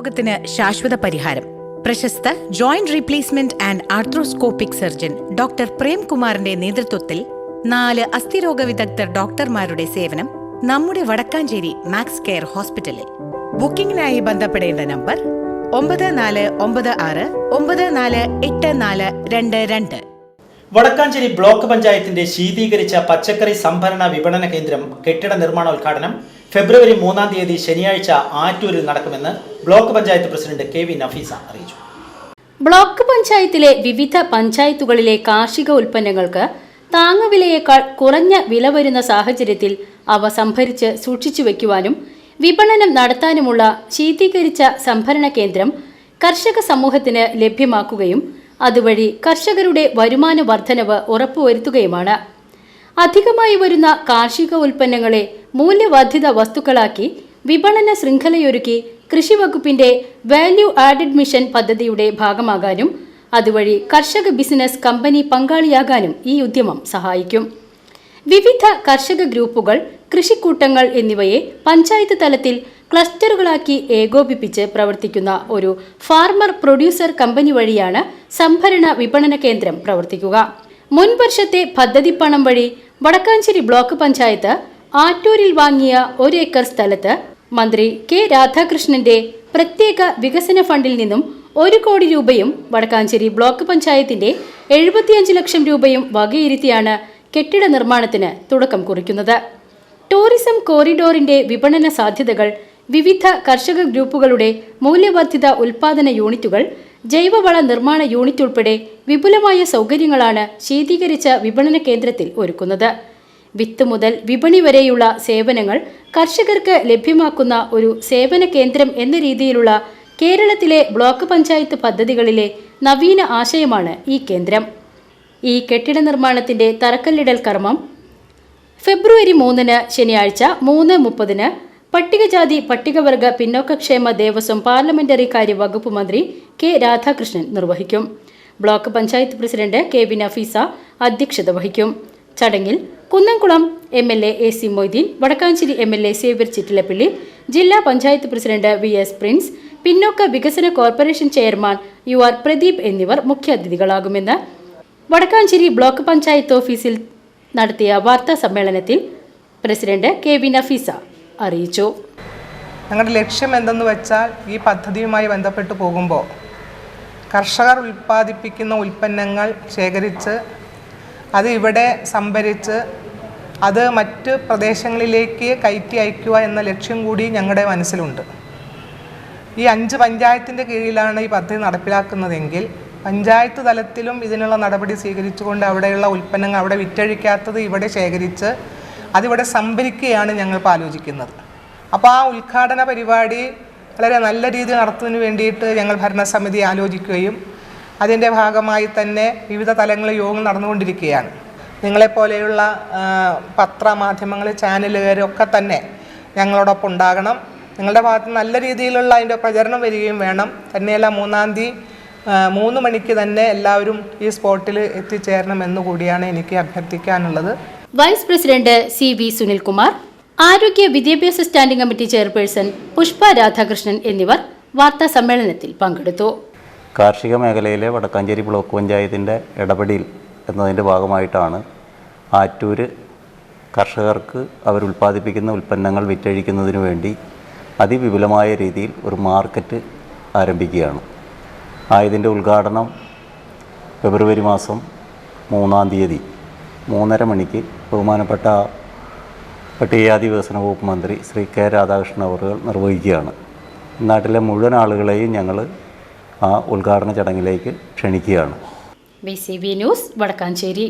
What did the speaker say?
രോഗത്തിന് ശാശ്വത പരിഹാരം. പ്രശസ്ത joint replacement and arthroscopic surgeon doctor പ്രേംകുമാറിന്റെ നേതൃത്വത്തിൽ നാല് അസ്ഥിരോഗ വിദഗ്ധർ ഡോക്ടർമാരുടെ സേവനം നമ്മുടെ വടക്കാഞ്ചേരി മാക്സ് കെയർ ഹോസ്പിറ്റലിൽ. ബുക്കിംഗിനായി ബന്ധപ്പെടേണ്ട നമ്പർ ഒമ്പത് നാല് ഒമ്പത് ആറ് ഒമ്പത് നാല് എട്ട് നാല് രണ്ട് രണ്ട്. വടക്കാഞ്ചേരി ബ്ലോക്ക് പഞ്ചായത്തിന്റെ ശീതീകരിച്ച പച്ചക്കറി സംഭരണ വിപണന കേന്ദ്രം കെട്ടിട നിർമ്മാണോദ്ഘാടനം ഫെബ്രുവരി മൂന്നാം തീയതി ശനിയാഴ്ച ആറ്റൂരിൽ നടക്കുമെന്ന് block panchayat president K V Nafeesa അറിയിച്ചു. ബ്ലോക്ക് പഞ്ചായത്തിലെ വിവിധ പഞ്ചായത്തുകളിലെ കാർഷിക ഉൽപ്പന്നങ്ങൾക്ക് താങ്ങുവിലയേക്കാൾ കുറഞ്ഞ വില വരുന്ന സാഹചര്യത്തിൽ അവ സംഭരിച്ച് സൂക്ഷിച്ചു വയ്ക്കുവാനും വിപണനം നടത്താനുമുള്ള ശീതീകരിച്ച സംഭരണ കേന്ദ്രം കർഷക സമൂഹത്തിന് ലഭ്യമാക്കുകയും അതുവഴി കർഷകരുടെ വരുമാന വർധനവ് ഉറപ്പുവരുത്തുകയുമാണ്. അധികമായി വരുന്ന കാർഷിക ഉൽപ്പന്നങ്ങളെ മൂല്യവർദ്ധിത വസ്തുക്കളാക്കി വിപണന ശൃംഖലയൊരുക്കി കൃഷി വകുപ്പിന്റെ വാല്യൂ ആഡഡ് മിഷൻ പദ്ധതിയുടെ ഭാഗമാകാനും അതുവഴി കർഷക ബിസിനസ് കമ്പനി പങ്കാളിയാകാനും ഈ ഉദ്യമം സഹായിക്കും. വിവിധ കർഷക ഗ്രൂപ്പുകൾ കൃഷിക്കൂട്ടങ്ങൾ എന്നിവയെ പഞ്ചായത്ത് തലത്തിൽ ക്ലസ്റ്ററുകളാക്കി ഏകോപിപ്പിച്ച് പ്രവർത്തിക്കുന്ന ഒരു ഫാർമർ പ്രൊഡ്യൂസർ കമ്പനി വഴിയാണ് സംഭരണ വിപണന കേന്ദ്രം പ്രവർത്തിക്കുക. മുൻ വർഷത്തെ പദ്ധതി പണം വഴി വടക്കാഞ്ചേരി ബ്ലോക്ക് പഞ്ചായത്ത് ആറ്റൂരിൽ വാങ്ങിയ ഒരു ഏക്കർ സ്ഥലത്ത് മന്ത്രി കെ രാധാകൃഷ്ണന്റെ പ്രത്യേക വികസന ഫണ്ടിൽ നിന്നും ഒരു കോടി രൂപയും വടക്കാഞ്ചേരി ബ്ലോക്ക് പഞ്ചായത്തിന്റെ എഴുപത്തിയഞ്ച് ലക്ഷം രൂപയും വകയിരുത്തിയാണ് കെട്ടിട നിർമ്മാണത്തിന് തുടക്കം കുറിക്കുന്നത്. ടൂറിസം കോറിഡോറിന്റെ വിപണന സാധ്യതകൾ വിവിധ കർഷക ഗ്രൂപ്പുകളുടെ മൂല്യവർദ്ധിത ഉൽപാദന യൂണിറ്റുകൾ ജൈവവള നിർമ്മാണ യൂണിറ്റ് ഉൾപ്പെടെ വിപുലമായ സൗകര്യങ്ങളാണ് ശീതീകരിച്ച വിപണന കേന്ദ്രത്തിൽ ഒരുക്കുന്നത്. വിത്ത് മുതൽ വിപണി വരെയുള്ള സേവനങ്ങൾ കർഷകർക്ക് ലഭ്യമാക്കുന്ന ഒരു സേവന കേന്ദ്രം എന്ന രീതിയിലുള്ള കേരളത്തിലെ ബ്ലോക്ക് പഞ്ചായത്ത് പദ്ധതികളിലെ നവീന ആശയമാണ് ഈ കേന്ദ്രം. ഈ കെട്ടിട നിർമ്മാണത്തിന്റെ തറക്കല്ലിടൽ കർമ്മം ഫെബ്രുവരി മൂന്നിന് ശനിയാഴ്ച മൂന്ന് മുപ്പതിന് പട്ടികജാതി പട്ടികവർഗ പിന്നോക്കക്ഷേമ ദേവസ്വം പാർലമെന്ററി കാര്യ വകുപ്പ് മന്ത്രി കെ രാധാകൃഷ്ണൻ നിർവഹിക്കും. Block panchayat president K V Nafeesa അധ്യക്ഷത വഹിക്കും. ചടങ്ങിൽ Kunnamkulam M L A A C Moideen Wadakkanchery M L A Xavier Chittilappilly ജില്ലാ panchayat president V S Prince പിന്നോക്ക വികസന corporation chairman U R Pradeep എന്നിവർ മുഖ്യാതിഥികളാകുമെന്ന് വടക്കാഞ്ചേരി ബ്ലോക്ക് പഞ്ചായത്ത് ഓഫീസിൽ നടത്തിയ വാർത്താ സമ്മേളനത്തിൽ പ്രസിഡന്റ് കെ വി നഫീസ അറിയിച്ചു. ഞങ്ങളുടെ ലക്ഷ്യം എന്തെന്ന് വെച്ചാൽ ഈ പദ്ധതിയുമായി ബന്ധപ്പെട്ട് പോകുമ്പോൾ കർഷകർ ഉൽപ്പാദിപ്പിക്കുന്ന ഉൽപ്പന്നങ്ങൾ ശേഖരിച്ച് അത് ഇവിടെ സംഭരിച്ച് അത് മറ്റ് പ്രദേശങ്ങളിലേക്ക് കയറ്റി അയക്കുക എന്ന ലക്ഷ്യം കൂടി ഞങ്ങളുടെ മനസ്സിലുണ്ട്. ഈ അഞ്ച് പഞ്ചായത്തിന്റെ കീഴിലാണ് ഈ പദ്ധതി നടപ്പിലാക്കുന്നതെങ്കിൽ പഞ്ചായത്ത് തലത്തിലും ഇതിനുള്ള നടപടി സ്വീകരിച്ചുകൊണ്ട് അവിടെയുള്ള ഉൽപ്പന്നങ്ങൾ അവിടെ വിറ്റഴിക്കാത്തത് ഇവിടെ ശേഖരിച്ച് അതിവിടെ സംഭരിക്കുകയാണ് ഞങ്ങളിപ്പോൾ ആലോചിക്കുന്നത്. അപ്പോൾ ആ ഉദ്ഘാടന പരിപാടി വളരെ നല്ല രീതിയിൽ നടത്തുന്നതിന് വേണ്ടിയിട്ട് ഞങ്ങൾ ഭരണസമിതി ആലോചിക്കുകയും അതിന്റെ ഭാഗമായി തന്നെ വിവിധ തലങ്ങളിൽ യോഗം നടന്നുകൊണ്ടിരിക്കുകയാണ്. നിങ്ങളെപ്പോലെയുള്ള പത്രമാധ്യമങ്ങൾ ചാനലുകാരൊക്കെ തന്നെ ഞങ്ങളോടൊപ്പം ഉണ്ടാകണം. നിങ്ങളുടെ ഭാഗത്ത് നല്ല രീതിയിലുള്ള അതിന്റെ പ്രചരണം വരികയും വേണം. തന്നെയല്ല മൂന്നാം തീയതി മൂന്ന് മണിക്ക് തന്നെ എല്ലാവരും ഈ സ്പോട്ടിൽ എത്തിച്ചേരണം എന്നുകൂടിയാണ് എനിക്ക് അഭ്യർത്ഥിക്കാനുള്ളത്. Vice president C V Sunilkumar ആരോഗ്യ വിദ്യാഭ്യാസ standing committee chairperson Pushpa Radhakrishnan എന്നിവർ വാർത്താ സമ്മേളനത്തിൽ പങ്കെടുത്തു. കാർഷിക മേഖലയിലെ വടക്കാഞ്ചേരി ബ്ലോക്ക് പഞ്ചായത്തിന്റെ ഇടപെടൽ എന്നതിന്റെ ഭാഗമായിട്ടാണ് ആറ്റൂർ കർഷകർക്ക് അവരുൽപ്പാദിപ്പിക്കുന്ന ഉൽപ്പന്നങ്ങൾ വിറ്റഴിക്കുന്നതിന് വേണ്ടി അതിവിപുലമായ രീതിയിൽ ഒരു മാർക്കറ്റ് ആരംഭിക്കുകയാണ്. ആയതിന്റെ ഉദ്ഘാടനം ഫെബ്രുവരി മാസം മൂന്നാം തീയതി മൂന്നര മണിക്ക് ബഹുമാനപ്പെട്ട പട്ടികജാതി വികസന വകുപ്പ് മന്ത്രി ശ്രീ കെ രാധാകൃഷ്ണൻ അവർ നിർവഹിക്കുകയാണ്. നാട്ടിലെ മുഴുവൻ ആളുകളെയും ഞങ്ങൾ ആ ഉദ്ഘാടന ചടങ്ങിലേക്ക് ക്ഷണിക്കുകയാണ്. B C B news Wadakkanchery.